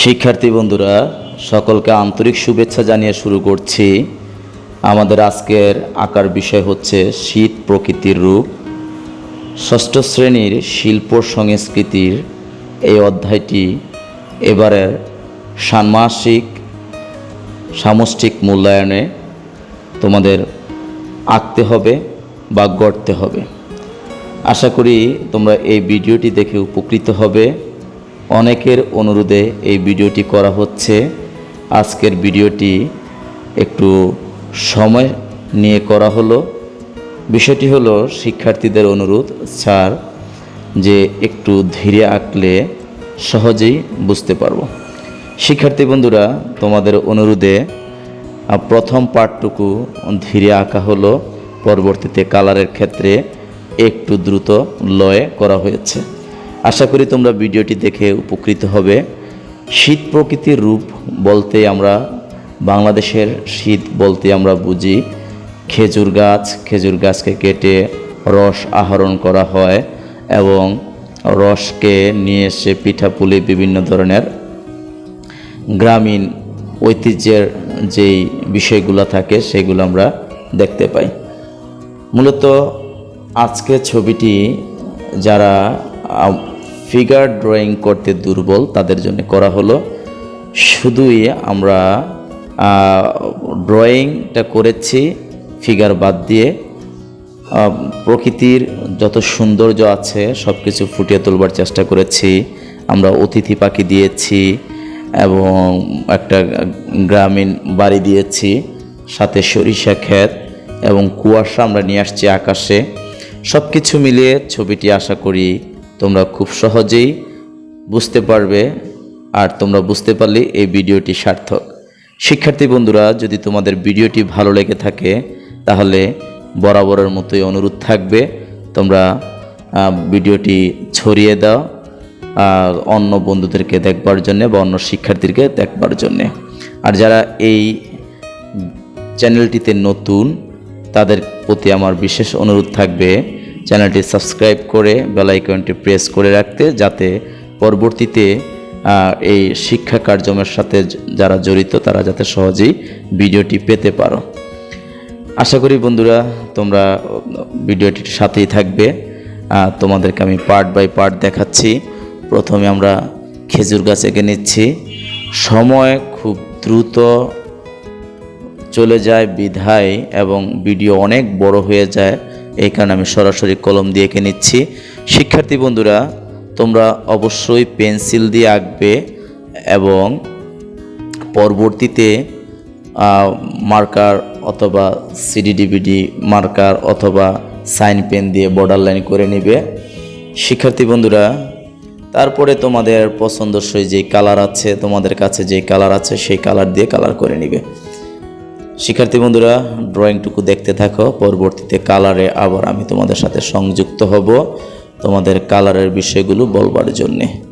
শিক্ষার্থী বন্ধুরা, সকলকে আন্তরিক শুভেচ্ছা জানিয়ে শুরু করছি। আমাদের আজকের আঁকার বিষয় হচ্ছে শীত প্রকৃতির রূপ। ষষ্ঠ শ্রেণির শিল্প সংস্কৃতির এই অধ্যায়টি এবারের ষান্মাসিক সামষ্টিক মূল্যায়নে তোমাদের আঁকতে হবে বা গড়তে হবে। আশা করি তোমরা এই ভিডিওটি দেখে উপকৃত হবে। অনেকের অনুরোধে এই ভিডিওটি করা হচ্ছে। আজকের ভিডিওটি একটু সময় নিয়ে করা হলো। বিষয়টি হলো শিক্ষার্থীদের অনুরোধ, স্যার, যে একটু ধীরে আঁকলে সহজেই বুঝতে পারব। শিক্ষার্থী বন্ধুরা, তোমাদের অনুরোধে প্রথম পার্টটুকু ধীরে আঁকা হলো। পরবর্তীতে কালারের ক্ষেত্রে একটু দ্রুত লয়ে করা হয়েছে। আশা করি তোমরা ভিডিওটি দেখে উপকৃত হবে। শীত প্রকৃতির রূপ বলতে আমরা, বাংলাদেশের শীত বলতে আমরা বুঝি। খেজুর গাছ, খেজুর গাছকে কেটে রস আহরণ করা হয় এবং রসকে নিয়ে এসে পিঠাপুলি বিভিন্ন ধরনের গ্রামীণ ঐতিহ্যের যেই বিষয়গুলো থাকে সেগুলো আমরা দেখতে পাই। মূলত আজকে ছবিটি যারা ফিগার ড্রয়িং করতে দুর্বল, তাদের জন্য করা হলো শুধুই আমরা ড্রয়িংটা করেছি ফিগার বাদ দিয়ে প্রকৃতির যত সৌন্দর্য আছে সব কিছু ফুটিয়ে তোলবার চেষ্টা করেছি, আমরা অতিথি পাখি দিয়েছি এবং একটা গ্রামীণ বাড়ি দিয়েছি, সাথে সরিষা ক্ষেত এবং কুয়াশা আমরা নিয়ে আসছি আকাশে। সব কিছু মিলিয়ে ছবিটি আশা করি তোমরা খুব সহজেই বুঝতে পারবে আর তোমরা বুঝতে পারলে এই ভিডিওটি সার্থক। শিক্ষার্থী বন্ধুরা, যদি তোমাদের ভিডিওটি ভালো লেগে থাকে, তাহলে বরাবরের মতোই অনুরোধ থাকবে, তোমরা ভিডিওটি ছড়িয়ে দাও অন্য বন্ধুদেরকে দেখবার জন্যে বা অন্য শিক্ষার্থীদেরকে দেখবার জন্যে। আর যারা এই চ্যানেলটিতে নতুন, তাদের প্রতি আমার বিশেষ অনুরোধ থাকবে চ্যানেলটি সাবস্ক্রাইব করে বেল আইকনটি প্রেস করে রাখতে যাতে পরবর্তীতে এই শিক্ষা কার্যক্রমের সাথে যারা জড়িত, তারা যাতে সহজেই ভিডিওটি পেতে পারো। আশা করি বন্ধুরা, তোমরা ভিডিওটির সাথেই থাকবে। তোমাদেরকে আমি পার্ট বাই পার্ট দেখাচ্ছি। প্রথমে আমরা খেজুর গাছ এঁকে নিচ্ছি। সময় খুব দ্রুত চলে যায়, বিধায় এবং ভিডিও অনেক বড় হয়ে যায়। এই কারণে আমি সরাসরি কলম দিয়ে এঁকে নিচ্ছি। শিক্ষার্থী বন্ধুরা, তোমরা অবশ্যই পেন্সিল দিয়ে আঁকবে এবং পরবর্তীতে মার্কার অথবা সিডি, ডিভিডি মার্কার অথবা সাইন পেন দিয়ে বর্ডার লাইন করে নেবে। শিক্ষার্থী বন্ধুরা, তারপরে তোমাদের পছন্দসই যে কালার আছে, তোমাদের কাছে যে কালার আছে, সেই কালার দিয়ে কালার করে নিবে। শিক্ষার্থী বন্ধুরা, ড্রয়িংটুকু দেখতে থাকো। পরবর্তীতে কালারে আবার আমি তোমাদের সাথে সংযুক্ত হব তোমাদের কালারের বিষয়গুলো বলবার জন্যে।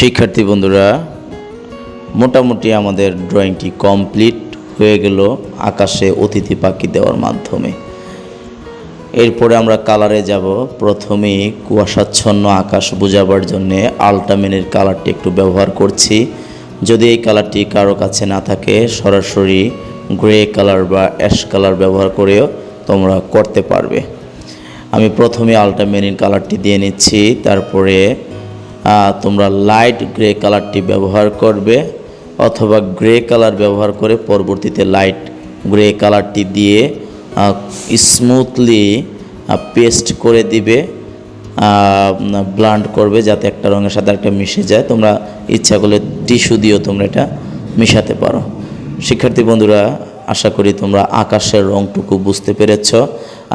শিক্ষার্থী বন্ধুরা, মোটামুটি আমাদের ড্রয়িংটি কমপ্লিট হয়ে গেল আকাশে অতিথি পাখি দেওয়ার মাধ্যমে। এরপরে আমরা কালারে যাব। প্রথমেই কুয়াশাচ্ছন্ন আকাশ বোঝাবার জন্যে আলটামিনের কালারটি একটু ব্যবহার করছি। যদি এই কালারটি কারও কাছে না থাকে, সরাসরি গ্রে কালার বা অ্যাশ কালার ব্যবহার করেও তোমরা করতে পারবে। আমি প্রথমে আলটামেরিন কালারটি দিয়ে নিচ্ছি, তারপরে তোমরা লাইট গ্রে কালারটি ব্যবহার করবে অথবা গ্রে কালার ব্যবহার করে পরবর্তীতে লাইট গ্রে কালারটি দিয়ে স্মুথলি পেস্ট করে দিবে ব্লান্ড করবে যাতে একটা রঙের সাথে একটা মিশে যায়। তোমরা ইচ্ছা করলে টিস্যু দিয়েও তোমরা এটা মিশাতে পারো। শিক্ষার্থী বন্ধুরা, আশা করি তোমরা আকাশের রংটুকু বুঝতে পেরেছ।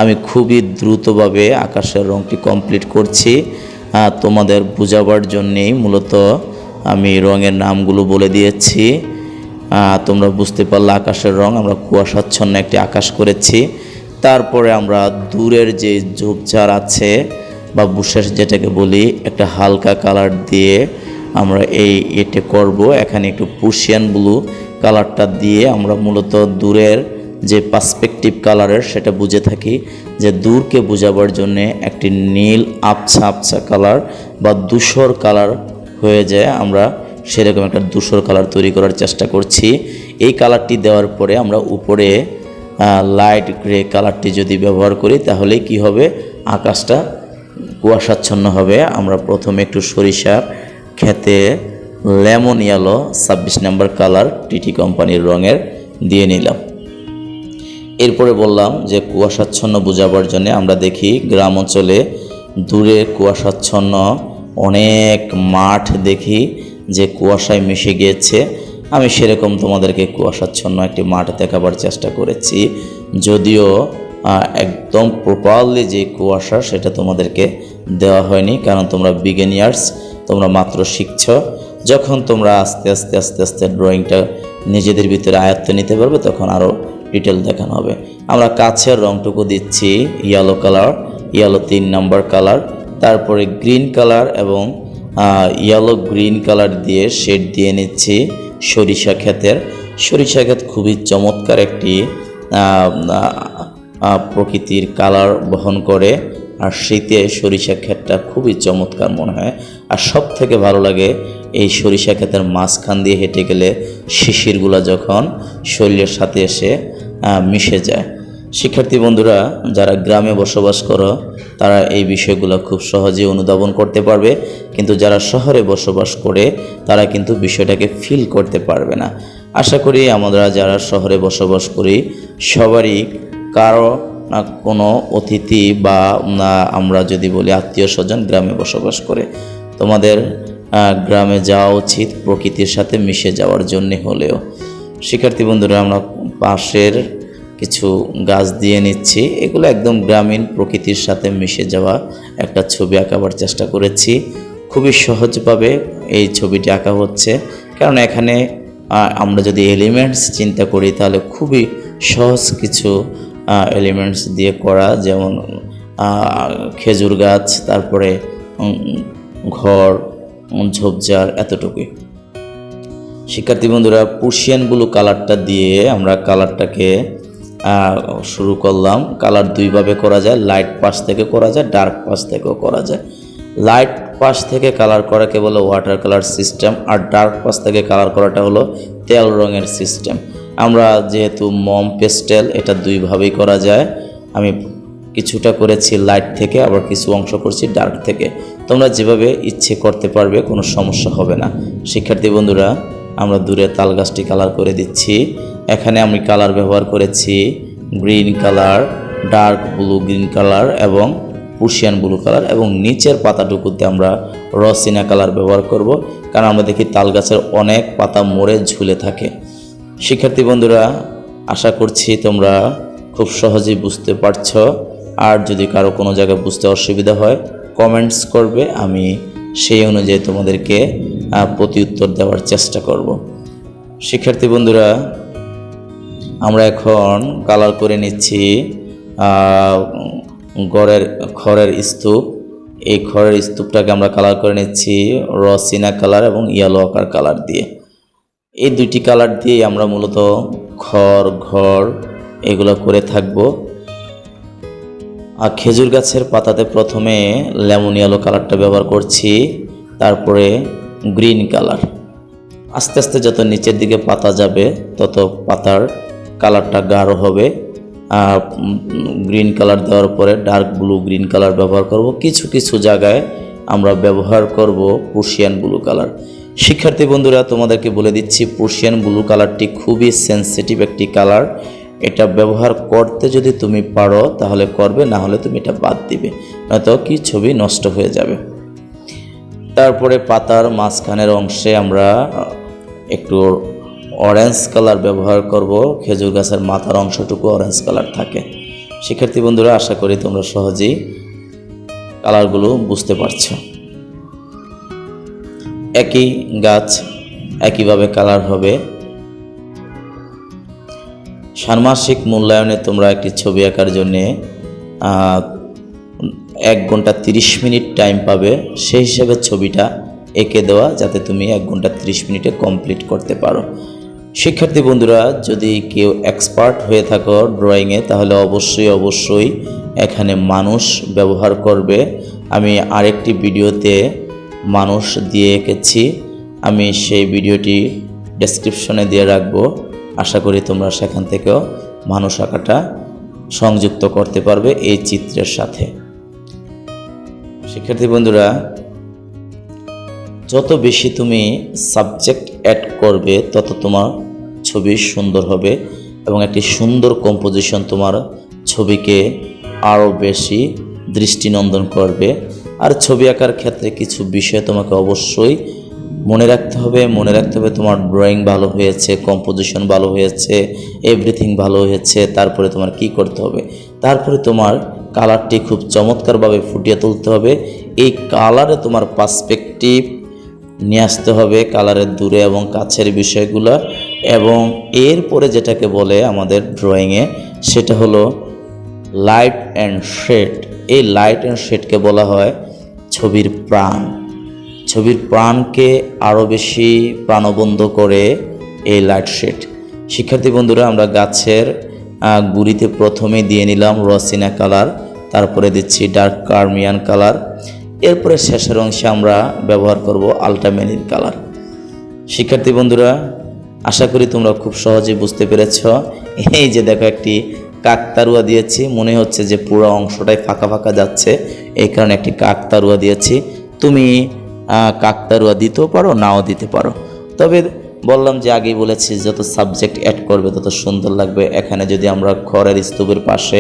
আমি খুবই দ্রুতভাবে আকাশের রংটি কমপ্লিট করছি। তোমাদের বোঝাবার জন্যেই মূলত আমি রঙের নামগুলো বলে দিয়েছি। তোমরা বুঝতে পারলে আকাশের রং, আমরা কুয়াশাচ্ছন্ন একটি আকাশ করেছি। তারপরে আমরা দূরের যে ঝোপঝাড় আছে বা বুশেষ যেটাকে বলি, একটা হালকা কালার দিয়ে আমরা এই এটে করব। এখানে একটু পুশিয়ান ব্লু কালারটা দিয়ে আমরা মূলত দূরের যে পার্সপেক্টিভ কালারের সেটা বুঝে থাকি যে দূরকে বোঝাবার জন্য একটি নীল আবছা আবছা কালার বা ধূসর কালার হয়ে যায়। আমরা সেরকম একটা ধূসর কালার তৈরি করার চেষ্টা করছি। এই কালারটি দেওয়ার পরে আমরা উপরে লাইট গ্রে কালারটি যদি ব্যবহার করি তাহলে কি হবে? আকাশটা কুয়াশাচ্ছন্ন হবে। আমরা প্রথমে একটু সরিষার খেতে লেমন ইয়েলো ছাব্বিশ নাম্বার কালার টিটি কোম্পানির রঙের দিয়ে নিলাম। এরপরে বললাম যে কুয়াশাচ্ছন্ন বোঝাবার জন্য আমরা দেখি গ্রাম অঞ্চলে দূরে কুয়াশাচ্ছন্ন অনেক মাঠ দেখি যে কুয়াশায় মিশে গিয়েছে। আমি সেরকম তোমাদেরকে কুয়াশাচ্ছন্ন একটি মাঠ দেখাবার চেষ্টা করেছি। যদিও একদম প্রপারলি যে কুয়াশা সেটা তোমাদেরকে দেওয়া হয়নি, কারণ তোমরা বিগিনিয়ার্স তোমরা মাত্র শিখছ। যখন তোমরা আস্তে আস্তে আস্তে আস্তে ড্রয়িংটা নিজেদের ভিতরে আয়ত্তে নিতে পারবে, তখন আরও ডিটেল দেখানো হবে। আমরা কাছের রংটুকু দিচ্ছি ইয়েলো কালার ইয়েলো তিন নাম্বার কালার তারপরে গ্রিন কালার এবং ইয়েলো গ্রিন কালার দিয়ে শেড দিয়ে নিচ্ছি সরিষা ক্ষেতের। সরিষা ক্ষেত খুবই চমৎকার একটি প্রকৃতির কালার বহন করে। আর শীতে সরিষা ক্ষেতটা খুবই চমৎকার মনে হয়। আর সব থেকে ভালো লাগে, এই সরিষা ক্ষেতের মাঝখান দিয়ে হেঁটে গেলে শিশিরগুলো যখন শরীরের সাথে এসে মিশে যায়। শিক্ষার্থী বন্ধুরা, যারা গ্রামে বসবাস করো, তারা এই বিষয়গুলো খুব সহজে অনুধাবন করতে পারবে। কিন্তু যারা শহরে বসবাস করে, তারা কিন্তু বিষয়টাকে ফিল করতে পারবে না। আশা করি আমরা যারা শহরে বসবাস করি, সবারই কারও না কোনো অতিথি বা আমরা যদি বলি আত্মীয় স্বজন গ্রামে বসবাস করে। তোমাদের গ্রামে যাওয়া উচিত প্রকৃতির সাথে মিশে যাওয়ার জন্যে হলেও। শিক্ষার্থী বন্ধুরা, আমরা পাশের কিছু গাছ দিয়ে নিচ্ছি। এগুলো একদম গ্রামীণ প্রকৃতির সাথে মিশে যাওয়া একটা ছবি আঁকাবার চেষ্টা করেছি। খুবই সহজভাবে এই ছবিটি আঁকা হচ্ছে। কারণ এখানে আমরা যদি এলিমেন্টস চিন্তা করি, তাহলে খুবই সহজ কিছু এলিমেন্টস দিয়ে করা। যেমন খেজুর গাছ, তারপরে ঘর ঝোপঝাড়, এতটুকুই। শিক্ষার্থী বন্ধুরা পুশিয়ান ব্লু কালারটা দিয়ে আমরা কালারটাকে শুরু করলাম। কালার দুইভাবে করা যায়। লাইট পাশ থেকে করা যায় ডার্ক পাশ থেকেও করা যায়। লাইট পাশ থেকে কালার করাকে বলে ওয়াটার কালার সিস্টেম আর ডার্ক পাশ থেকে কালার করাটা হলো তেল রঙের সিস্টেম আমরা যেহেতু মম পেস্টেল এটা দুইভাবেই করা যায়। আমি কিছুটা করেছি লাইট থেকে, আবার কিছু অংশ করছি ডার্ক থেকে। তোমরা যেভাবে ইচ্ছে করতে পারবে, কোনো সমস্যা হবে না। শিক্ষার্থী বন্ধুরা আমরা দূরে তাল গাছটি কালার করে দিচ্ছি। এখানে আমি কালার ব্যবহার করেছি green colour dark blue green colour এবং পুশিয়ান ব্লু কালার এবং নিচের পাতাটুকুতে আমরা রসিনা কালার ব্যবহার করব কারণ আমরা দেখি তাল গাছের অনেক পাতা মরে ঝুলে থাকে। শিক্ষার্থী বন্ধুরা, আশা করছি তোমরা খুব সহজেই বুঝতে পারছ। আর যদি কারও কোনো জায়গায় বুঝতে অসুবিধা হয় কমেন্টস করবে। আমি সেই অনুযায়ী তোমাদেরকে প্রতি উত্তর দেওয়ার চেষ্টা করব। শিক্ষার্থী বন্ধুরা, আমরা এখন কালার করে নিচ্ছি গড়ের, খড়ের স্তূপ। এই খড়ের স্তূপটাকে আমরা কালার করে নিচ্ছি রসিনা কালার এবং ইয়েলো আকার কালার দিয়ে। এই দুইটি কালার দিয়ে আমরা মূলত খড় ঘর এগুলো করে থাকব। আর খেজুর গাছের পাতাতে প্রথমে লেমন ইয়েলো কালারটা ব্যবহার করছি, তারপরে গ্রিন কালার। আস্তে আস্তে যত নিচের দিকে পাতা যাবে, তত পাতার কালারটা গাঢ় হবে। আর গ্রিন কালার দেওয়ার পরে ডার্ক ব্লু গ্রিন কালার ব্যবহার করব। কিছু কিছু জায়গায় আমরা ব্যবহার করব পুশিয়ান ব্লু কালার শিক্ষার্থী বন্ধুরা, তোমাদেরকে বলে দিচ্ছি পুশিয়ান ব্লু কালারটি খুবই সেন্সিটিভ একটি কালার এটা ব্যবহার করতে যদি তুমি পারো, তাহলে করবে, না হলে তুমি এটা বাদ দিবে। নয়তো কি ছবি নষ্ট হয়ে যাবে। তারপরে পাতার মাঝখানের অংশে আমরা একটু অরেঞ্জ কালার ব্যবহার করব। খেজুর গাছের মাথার অংশটুকু অরেঞ্জ কালার থাকে। শিক্ষার্থী বন্ধুরা, আশা করি তোমরা সহজেই কালারগুলো বুঝতে পারছ। একই গাছ একইভাবে কালার হবে। ষান্মাসিক মূল্যায়নে তোমরা একটি ছবি আঁকার জন্যে এক ঘণ্টা তিরিশ মিনিট টাইম পাবে, সেই হিসাবে ছবিটা এঁকে দেওয়া যাতে তুমি এক ঘণ্টা তিরিশ মিনিটে কমপ্লিট করতে পারো। শিক্ষার্থী বন্ধুরা, যদি কেউ এক্সপার্ট হয়ে থাকো ড্রয়িংয়ে তাহলে অবশ্যই অবশ্যই এখানে মানুষ ব্যবহার করবে। আমি আরেকটি ভিডিওতে মানুষ দিয়ে এঁকেছি। আমি সেই ভিডিওটি ডেসক্রিপশনে দিয়ে রাখব। আশা করি তোমরা সেখান থেকেও মানুষ আঁকাটা সংযুক্ত করতে পারবে এই চিত্রের সাথে। শিক্ষার্থী বন্ধুরা, যত বেশি তুমি সাবজেক্ট অ্যাড করবে, তত তোমার ছবি সুন্দর হবে এবং একটি সুন্দর কম্পোজিশন তোমার ছবিকে আরও বেশি দৃষ্টিনন্দন করবে। আর ছবি আঁকার ক্ষেত্রে কিছু বিষয় তোমাকে অবশ্যই মনে রাখতে হবে, মনে রাখতে হবে তোমার ড্রয়িং ভালো হয়েছে কম্পোজিশন ভালো হয়েছে এভরিথিং ভালো হয়েছে, তারপরে তোমার কি করতে হবে? তারপরে তোমার কালারটি খুব চমৎকারভাবে ফুটিয়ে তুলতে হবে। এই কালারে তোমার পার্সপেক্টিভ নিয়ে আসতে হবে কালারের দূরে এবং কাছের বিষয়গুলো। এবং এরপরে যেটাকে বলে আমাদের ড্রয়িংয়ে সেটা হলো লাইট অ্যান্ড শেড এই লাইট অ্যান্ড শেডকে বলা হয় ছবির প্রাণ। ছবির প্রাণকে আরও বেশি প্রাণবন্ধ করে এই লাইট শেড শিক্ষার্থী বন্ধুরা, আমরা গাছের গুড়িতে প্রথমে দিয়ে নিলাম রসিনা কালার। তারপরে দিচ্ছি ডার্ক কার্মিয়ান কালার এরপরে শেষের অংশে আমরা ব্যবহার করব আলটামেনির কালার শিক্ষার্থী বন্ধুরা, আশা করি তোমরা খুব সহজেই বুঝতে পেরেছ। এই যে দেখো একটি কাকতারুয়া দিয়েছি, মনে হচ্ছে যে পুরো অংশটাই ফাঁকা ফাঁকা যাচ্ছে। এই কারণে একটি কাকতারুয়া দিয়েছি। তুমি কাকতারুয়া দিতেও পারো, নাও দিতে পারো। তবে বললাম যে আগেই বলেছি, যত সাবজেক্ট অ্যাড করবে, তত সুন্দর লাগবে। এখানে যদি আমরা খড়ের স্তূপের পাশে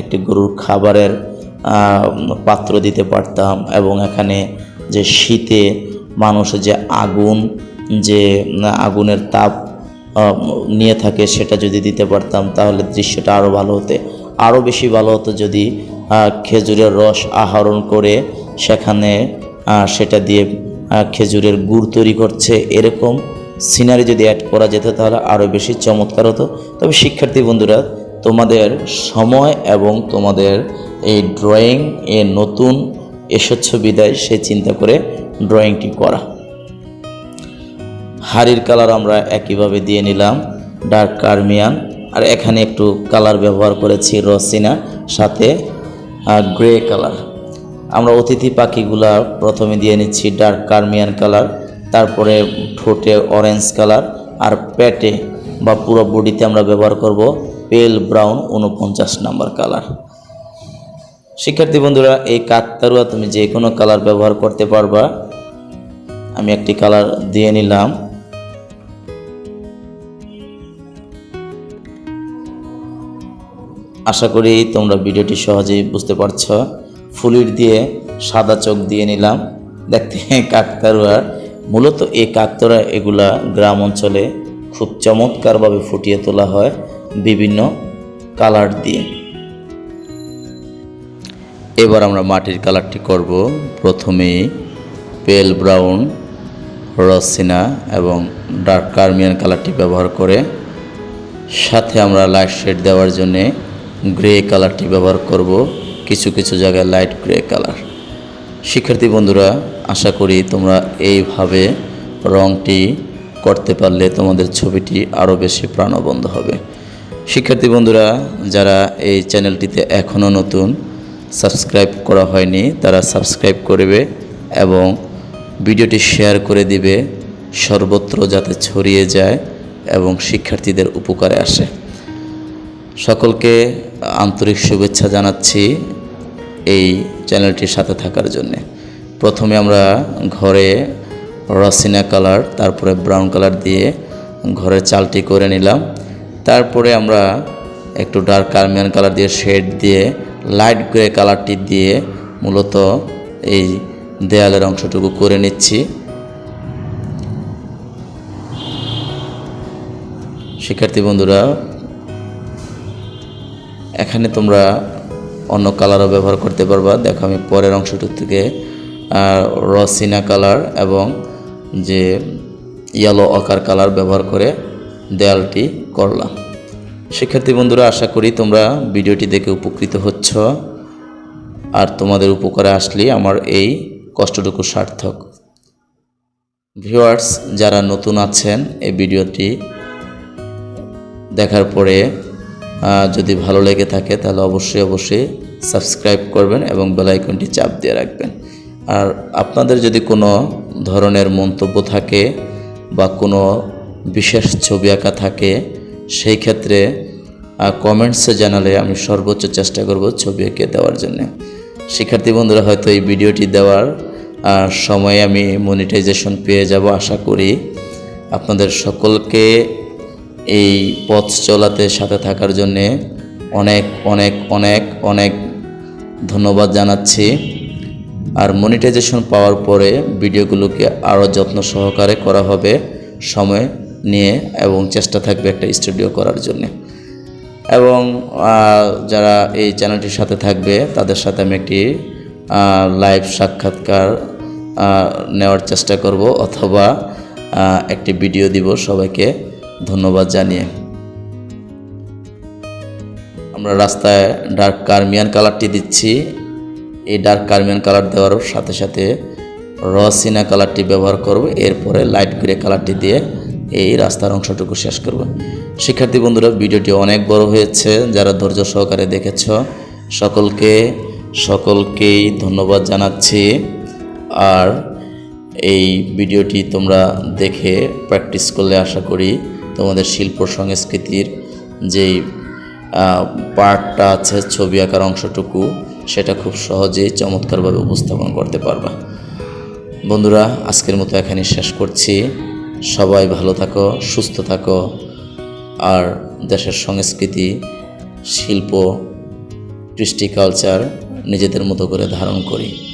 একটি গরুর খাবারের পাত্র দিতে পারতাম এবং এখানে যে শীতে মানুষ যে আগুন, যে আগুনের তাপ নিয়ে থাকে, সেটা যদি দিতে পারতাম, তাহলে দৃশ্যটা আরও ভালো হতে। আরও বেশি ভালো হতো যদি খেজুরের রস আহরণ করে সেখানে সেটা দিয়ে খেজুরের গুড় তৈরি করছে, এরকম সিনারি যদি অ্যাড করা যেত তাহলে আরও বেশি চমৎকার হতো। তবে শিক্ষার্থী বন্ধুরা, তোমাদের সময় এবং তোমাদের এই ড্রয়িং এ নতুন এসেছ বিদায়, সে চিন্তা করে ড্রয়িংটি করা। হাড়ির কালার আমরা একইভাবে দিয়ে নিলাম ডার্ক কার্মিয়ান আর এখানে একটু কালার ব্যবহার করেছি রসিনা, সাথে গ্রে কালার আমরা অতিথি পাখিগুলা প্রথমে দিয়ে নিচ্ছি ডার্ক কার্মিয়ান কালার তারপরে ঠোঁটে অরেঞ্জ কালার আর পেটে বা পুরো বডিতে আমরা ব্যবহার করব পেল ব্রাউন উনপঞ্চাশ নাম্বার কালার শিক্ষার্থী বন্ধুরা, এই কাকতারুয়া তুমি যে কোনো কালার ব্যবহার করতে পারবা। আমি একটি কালার দিয়ে নিলাম। আশা করি তোমরা ভিডিওটি সহজেই বুঝতে পারছ। ফুলির দিয়ে সাদা চোখ দিয়ে নিলাম। দেখতে কাকতারুয়া মূলত এই কাকতরা এগুলা গ্রাম অঞ্চলে খুব চমৎকারভাবে ফুটিয়ে তোলা হয় বিভিন্ন কালার দিয়ে। এবার আমরা মাটির কালারটি করব। প্রথমে পেল ব্রাউন, রসিনা এবং ডার্ক কার্মিয়ান কালারটি ব্যবহার করে। সাথে আমরা লাইট শেড দেওয়ার জন্যে গ্রে কালারটি ব্যবহার করব। কিছু কিছু জায়গায় লাইট গ্রে কালার। শিক্ষার্থী বন্ধুরা আশা করি তোমরা এইভাবে রংটি করতে পারলে তোমাদের ছবিটি আরও বেশি প্রাণবন্ত হবে। শিক্ষার্থী বন্ধুরা, যারা এই চ্যানেলটিতে এখনও নতুন, সাবস্ক্রাইব করা হয়নি, তারা সাবস্ক্রাইব করবে এবং ভিডিওটি শেয়ার করে দিবে, সর্বত্র যাতে ছড়িয়ে যায় এবং শিক্ষার্থীদের উপকারে আসে। সকলকে আন্তরিক শুভেচ্ছা জানাচ্ছি এই চ্যানেলটির সাথে থাকার জন্যে। প্রথমে আমরা ঘরে রসিনা কালার, তারপরে ব্রাউন কালার দিয়ে ঘরের চালটি করে নিলাম। তারপরে আমরা একটু ডার্ক কার্মিয়ান কালার দিয়ে শেড দিয়ে লাইট গ্রে কালারটি দিয়ে মূলত এই দেয়ালের অংশটুকু করে নিচ্ছি। শিক্ষার্থী বন্ধুরা, এখানে তোমরা অন্য কালারও ব্যবহার করতে পারবা। দেখো আমি পরের অংশটুক থেকে রসিনা কালার এবং যে ইয়েলো অকার কালার ব্যবহার করে দেয়ালটি করলাম। শিক্ষার্থী বন্ধুরা, আশা করি তোমরা ভিডিওটি দেখে উপকৃত হচ্ছ। আর তোমাদের উপকারে আসলে আমার এই কষ্টটুকু সার্থক। ভিউয়ার্স, যারা নতুন আছেন, এই ভিডিওটি দেখার পরে যদি ভালো লেগে থাকে, তাহলে অবশ্যই অবশ্যই সাবস্ক্রাইব করবেন এবং বেল আইকনটি চাপ দিয়ে রাখবেন। আর আপনাদের যদি কোনো ধরনের মন্তব্য থাকে বা কোনো বিশেষ ছবি আঁকা থাকে, সেই ক্ষেত্রে কমেন্টসে জানালে আমি সর্বোচ্চ চেষ্টা করব ছবি এঁকে দেওয়ার জন্য। শিক্ষার্থী বন্ধুরা, হয়তো এই ভিডিওটি দেওয়ার সময়ে আমি মনিটাইজেশন পেয়ে যাব আশা করি। আপনাদের সকলকে এই পথ চলাতে সাথে থাকার জন্যে অনেক অনেক অনেক অনেক ধন্যবাদ জানাচ্ছি। আর মনিটাইজেশন পাওয়ার পরে ভিডিওগুলোকে আরও যত্ন সহকারে করা হবে সময় নিয়ে এবং চেষ্টা থাকবে একটা স্টুডিও করার জন্যে। এবং যারা এই চ্যানেলটির সাথে থাকবে, তাদের সাথে আমি একটি লাইভ সাক্ষাৎকার নেওয়ার চেষ্টা করব অথবা একটি ভিডিও দিব সবাইকে। ধন্যবাদ জানিয়ে। আমরা রাস্তায় ডার্ক কার্মিয়ান কালারটি দিচ্ছি। এই ডার্ক কার্মিয়ান কালার দেওয়ার সাথে সাথে রসিনা কালারটি ব্যবহার করব। এরপরে লাইট গ্রে কালারটি দিয়ে এই রাস্তার অংশটুকু শেষ করব। শিক্ষার্থী বন্ধুরা, ভিডিওটি অনেক বড় হয়েছে। যারা ধৈর্য সহকারে দেখেছ, সকলকে, সকলকেই ধন্যবাদ জানাচ্ছি। আর এই ভিডিওটি তোমরা দেখে প্র্যাকটিস করলে আশা করি তোমাদের শিল্প সংস্কৃতির যেই পার্টটা আছে, ছবি আঁকার অংশটুকু সেটা খুব সহজেই চমৎকারভাবে উপস্থাপন করতে পারবা। বন্ধুরা, আজকের মতো এখানে শেষ করছি। সবাই ভালো থাকো, সুস্থ থাকো। আর দেশের সংস্কৃতি, শিল্প, কৃষ্টি কালচার নিজেদের মতো করে ধারণ করি।